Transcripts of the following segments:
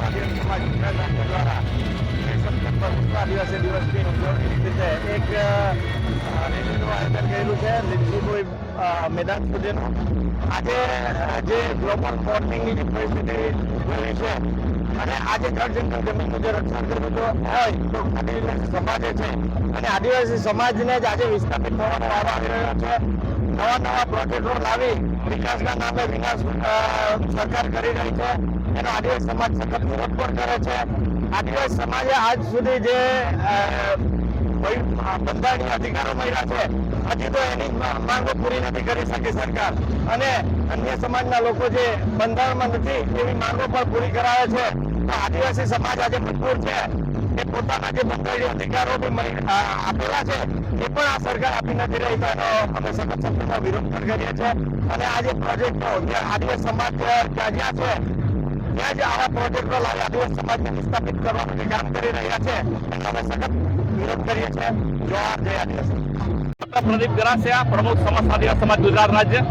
આદિવાસી સમાજ દ્વારા આદિવાસી દિવસની નિમિત્તે એક રેલીનું છે લીંબડી મેદાન સુધીનું. આજે, જે ગ્લોબલ વોર્મિંગની જે પરિસ્થિતિ ઊભી છે, અને આજે જળ જંગલ જે રક્ષણ કરવું તો આદિવાસી સમાજે છે, અને આદિવાસી સમાજને જ આજે વિસ્થાપિત થવાનો વારો આવી રહ્યો છે. નવા નવા પ્રોજેક્ટો લાવી વિકાસના નામે વિકાસ સરકાર કરી રહી છે. એનો આદિવાસી સમાજ સખત વિરોધ પણ કરે છે. આદિવાસી સમાજે આજ સુધી જે બંધારણીય અધિકારો મળ્યા છે. હજી તો એની માંગો પૂરી નથી કરી શકી સરકાર. અને અન્ય સમાજના લોકો જે બંધારણમાં નથી, એવી માંગો પણ પૂરી કરાવે છે. આદિવાસી સમાજ આજે મજબૂર છે. એ પોતાના જે બંધારણીય અધિકારો આપેલા છે, એ પણ આ સરકાર આપી નથી રહી. તો એનો અમે સખત શબ્દોમાં વિરોધ પણ કરીએ છીએ. અને આ જે પ્રોજેક્ટ આદિવાસી સમાજ ત્યાં જ્યાં છે ત્યાં જ આવા પ્રોજેક્ટો લાવી આદિવાસી સમાજને વિસ્થાપિત કરવાનું જે કામ કરી રહ્યા છે એનો અમે સખત વિરોધ કરીએ છીએ. જોહાર જય આદિવાસી. પ્રદીપ ગરાસિયા પ્રમુખ સમસ્ત આદિવાસી સમાજ, ગુજરાત રાજ્ય.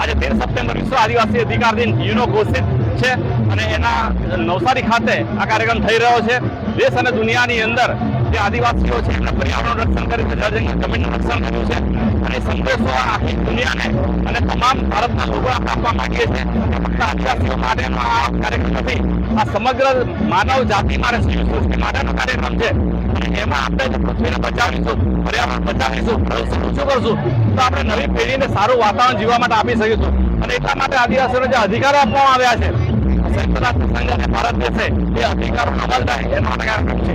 આજે તેર સપ્ટેમ્બર વિશ્વ આદિવાસી અધિકાર દિન યુનો ઘોષિત છે અને એના નવસારી ખાતે આ કાર્યક્રમ થઈ રહ્યો છે. દેશ અને દુનિયાની અંદર જે આદિવાસીઓ છે, એમને પર્યાવરણ રક્ષણ કરી જળ જમીનનું રક્ષણ કર્યું છે. અને સંદેશો આખી દુનિયાને અને તમામ ભારતના લોકો આપવા માંગીએ છીએ. ફક્ત આદિવાસીઓ માટેનો આ કાર્યક્રમ નથી. આ સમગ્ર માનવ જાતિ માટે સંસ્કૃતિ માટેનો કાર્યક્રમ છે. એમાં આપણે પૃથ્વીને બચાવીશું, પર્યાવરણ બચાવીશું, પ્રદૂષણ ઓછું કરશું. તો આપણે નવી પેઢીને સારું વાતાવરણ જીવવા માટે આપી શકીશું. અને એટલા માટે આદિવાસીઓને જે અધિકારો આપવામાં આવ્યા છે સંયુક્ત રાષ્ટ્ર સંઘ અને ભારત દેશે, એ અધિકારો અમલ થાય એનો કાર્યક્રમ છે.